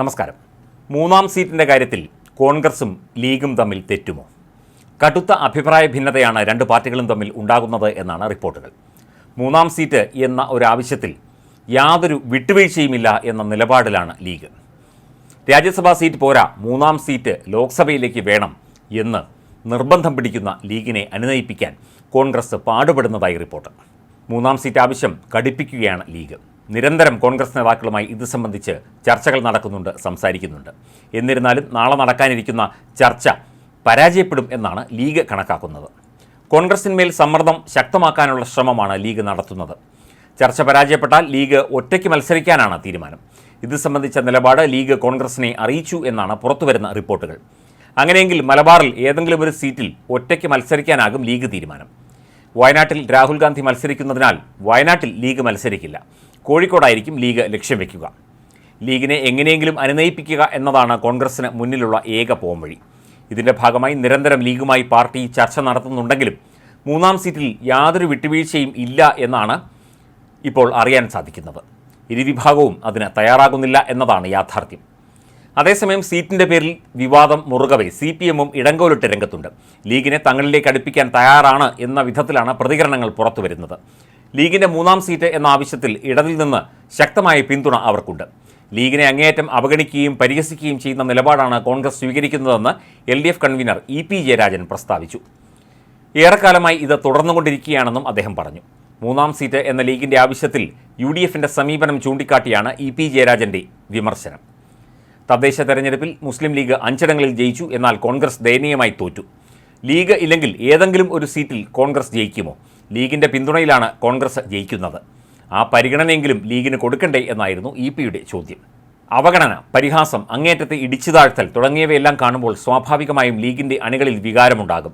നമസ്കാരം. മൂന്നാം സീറ്റിന്റെ കാര്യത്തിൽ കോൺഗ്രസും ലീഗും തമ്മിൽ തെറ്റുമോ? കടുത്ത അഭിപ്രായ ഭിന്നതയാണ് രണ്ട് പാർട്ടികളും തമ്മിൽ ഉണ്ടാകുന്നത് എന്നാണ് റിപ്പോർട്ടുകൾ. മൂന്നാം സീറ്റ് എന്ന ഒരാവശ്യത്തിൽ യാതൊരു വിട്ടുവീഴ്ചയുമില്ല എന്ന നിലപാടിലാണ് ലീഗ്. രാജ്യസഭാ സീറ്റ് പോരാ മൂന്നാം സീറ്റ് ലോക്സഭയിലേക്ക് വേണം എന്ന് നിർബന്ധം പിടിക്കുന്ന ലീഗിനെ അനുനയിപ്പിക്കാൻ കോൺഗ്രസ് പാടുപെടുന്നതായി റിപ്പോർട്ട്. മൂന്നാം സീറ്റ് ആവശ്യം കടുപ്പിക്കുകയാണ് ലീഗ്. നിരന്തരം കോൺഗ്രസ് നേതാക്കളുമായി ഇത് സംബന്ധിച്ച് ചർച്ചകൾ നടക്കുന്നുണ്ട് സംസാരിക്കുന്നുണ്ട്. എന്നിരുന്നാലും നാളെ നടക്കാനിരിക്കുന്ന ചർച്ച പരാജയപ്പെടും എന്നാണ് ലീഗ് കണക്കാക്കുന്നത്. കോൺഗ്രസിന്മേൽ സമ്മർദ്ദം ശക്തമാക്കാനുള്ള ശ്രമമാണ് ലീഗ് നടത്തുന്നത്. ചർച്ച പരാജയപ്പെട്ടാൽ ലീഗ് ഒറ്റയ്ക്ക് മത്സരിക്കാനാണ് തീരുമാനം. ഇത് സംബന്ധിച്ച നിലപാട് ലീഗ് കോൺഗ്രസിനെ അറിയിച്ചു എന്നാണ് പുറത്തുവരുന്ന റിപ്പോർട്ടുകൾ. അങ്ങനെയെങ്കിൽ മലബാറിൽ ഏതെങ്കിലും ഒരു സീറ്റിൽ ഒറ്റയ്ക്ക് മത്സരിക്കാനാകും ലീഗ് തീരുമാനം. വയനാട്ടിൽ രാഹുൽ ഗാന്ധി മത്സരിക്കുന്നതിനാൽ വയനാട്ടിൽ ലീഗ് മത്സരിക്കില്ല. കോഴിക്കോടായിരിക്കും ലീഗ് ലക്ഷ്യം വയ്ക്കുക ലീഗിനെ എങ്ങനെയെങ്കിലും അനുനയിപ്പിക്കുക എന്നതാണ് കോൺഗ്രസിന് മുന്നിലുള്ള ഏക പോംവഴി. ഇതിന്റെ ഭാഗമായി നിരന്തരം ലീഗുമായി പാർട്ടി ചർച്ച നടത്തുന്നുണ്ടെങ്കിലും മൂന്നാം സീറ്റിൽ യാതൊരു വിട്ടുവീഴ്ചയും ഇല്ല എന്നാണ് ഇപ്പോൾ അറിയാൻ സാധിക്കുന്നത്. ഇരുവിഭാഗവും അതിന് തയ്യാറാകുന്നില്ല എന്നതാണ് യാഥാർത്ഥ്യം. അതേസമയം സീറ്റിന്റെ പേരിൽ വിവാദം മുറുകവെ. സി പി എമ്മും ഇടങ്കോലിട്ട് രംഗത്തുണ്ട്. ലീഗിനെ തങ്ങളിലേക്ക് അടുപ്പിക്കാൻ തയ്യാറാണ് എന്ന വിധത്തിലാണ് പ്രതികരണങ്ങൾ പുറത്തുവരുന്നത്. ലീഗിന്റെ മൂന്നാം സീറ്റ് എന്ന ആവശ്യത്തിൽ ഇടതിൽ നിന്ന് ശക്തമായ പിന്തുണ അവർക്കുണ്ട്. ലീഗിനെ അങ്ങേയറ്റം അവഗണിക്കുകയും പരിഹസിക്കുകയും ചെയ്യുന്ന നിലപാടാണ് കോൺഗ്രസ് സ്വീകരിക്കുന്നതെന്ന് L D F convener E P Jayarajan പ്രസ്താവിച്ചു. ഏറെക്കാലമായി ഇത് തുടർന്നുകൊണ്ടിരിക്കുകയാണെന്നും അദ്ദേഹം പറഞ്ഞു. മൂന്നാം സീറ്റ് എന്ന ലീഗിന്റെ ആവശ്യത്തിൽ യു ഡി എഫിന്റെ സമീപനം ചൂണ്ടിക്കാട്ടിയാണ് ഇ പി ജയരാജന്റെ വിമർശനം. തദ്ദേശ തെരഞ്ഞെടുപ്പിൽ മുസ്ലിം ലീഗ് അഞ്ചിടങ്ങളിൽ ജയിച്ചു എന്നാൽ കോൺഗ്രസ് ദയനീയമായി തോറ്റു. ലീഗ് ഇല്ലെങ്കിൽ ഏതെങ്കിലും ഒരു സീറ്റിൽ കോൺഗ്രസ് ജയിക്കുമോ? ലീഗിന്റെ പിന്തുണയിലാണ് കോൺഗ്രസ് ജയിക്കുന്നത്. ആ പരിഗണനയെങ്കിലും ലീഗിന് കൊടുക്കണ്ടേ എന്നായിരുന്നു ഇ പിയുടെ ചോദ്യം. അവഗണന പരിഹാസം അങ്ങേറ്റത്തെ ഇടിച്ചു താഴ്ത്തൽ തുടങ്ങിയവയെല്ലാം കാണുമ്പോൾ സ്വാഭാവികമായും ലീഗിന്റെ അണികളിൽ വികാരമുണ്ടാകും.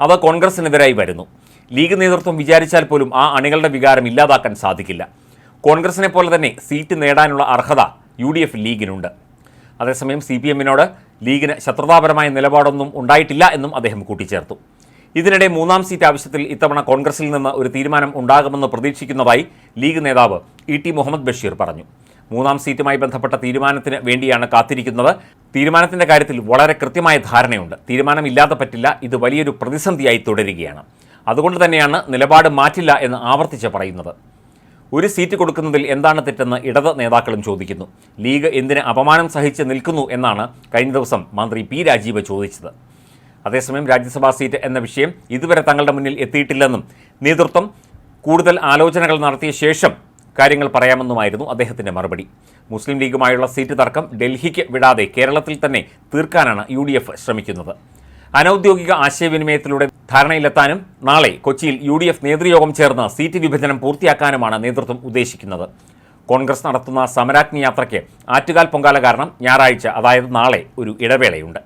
അവ കോൺഗ്രസിനെതിരായി വരുന്നു. ലീഗ് നേതൃത്വം വിചാരിച്ചാൽ പോലും ആ അണികളുടെ വികാരം ഇല്ലാതാക്കാൻ സാധിക്കില്ല. കോൺഗ്രസിനെ പോലെ തന്നെ സീറ്റ് നേടാനുള്ള അർഹത യു ഡി എഫ് ലീഗിനുണ്ട്. അതേസമയം സി പി എമ്മിനോട് ലീഗിന് ശത്രുതാപരമായ നിലപാടൊന്നും ഉണ്ടായിട്ടില്ല എന്നും അദ്ദേഹം കൂട്ടിച്ചേർത്തു. ഇതിനിടെ മൂന്നാം സീറ്റ് ആവശ്യത്തിൽ ഇത്തവണ കോൺഗ്രസിൽ നിന്ന് ഒരു തീരുമാനം ഉണ്ടാകുമെന്ന് പ്രതീക്ഷിക്കുന്നതായി ലീഗ് നേതാവ് ഇ ടി മുഹമ്മദ് ബഷീർ പറഞ്ഞു. മൂന്നാം സീറ്റുമായി ബന്ധപ്പെട്ട തീരുമാനത്തിന് വേണ്ടിയാണ് കാത്തിരിക്കുന്നത്. തീരുമാനത്തിന്റെ കാര്യത്തിൽ വളരെ കൃത്യമായ ധാരണയുണ്ട്. തീരുമാനമില്ലാതെ പറ്റില്ല ഇത് വലിയൊരു പ്രതിസന്ധിയായി തുടരുകയാണ്. അതുകൊണ്ട് തന്നെയാണ് നിലപാട് മാറ്റില്ല എന്ന് ആവർത്തിച്ച് പറയുന്നത്. ഒരു സീറ്റ് കൊടുക്കുന്നതിൽ എന്താണ് തെറ്റെന്ന് ഇടത് നേതാക്കളും ചോദിക്കുന്നു. ലീഗ് എന്തിന് അപമാനം സഹിച്ച് നിൽക്കുന്നു എന്നാണ് കഴിഞ്ഞ ദിവസം മന്ത്രി പി രാജീവ് ചോദിച്ചത്. അതേസമയം രാജ്യസഭാ സീറ്റ് എന്ന വിഷയം ഇതുവരെ തങ്ങളുടെ മുന്നിൽ എത്തിയിട്ടില്ലെന്നും നേതൃത്വം കൂടുതൽ ആലോചനകൾ നടത്തിയ ശേഷം കാര്യങ്ങൾ പറയാമെന്നുമായിരുന്നു അദ്ദേഹത്തിന്റെ മറുപടി. മുസ്ലിം ലീഗുമായുള്ള സീറ്റ് തർക്കം ഡൽഹിക്ക് വിടാതെ കേരളത്തിൽ തന്നെ തീർക്കാനാണ് യു ശ്രമിക്കുന്നത്. അനൌദ്യോഗിക ആശയവിനിമയത്തിലൂടെ ധാരണയിലെത്താനും നാളെ കൊച്ചിയിൽ യു ഡി എഫ് നേതൃയോഗം ചേർന്ന് സീറ്റ് വിഭജനം പൂർത്തിയാക്കാനുമാണ് നേതൃത്വം ഉദ്ദേശിക്കുന്നത്. കോൺഗ്രസ് നടത്തുന്ന സമരാഗ്നി യാത്രയ്ക്ക് ആറ്റുകാൽ പൊങ്കാല കാരണം ഞായറാഴ്ച അതായത് നാളെ ഒരു ഇടവേളയുണ്ട്.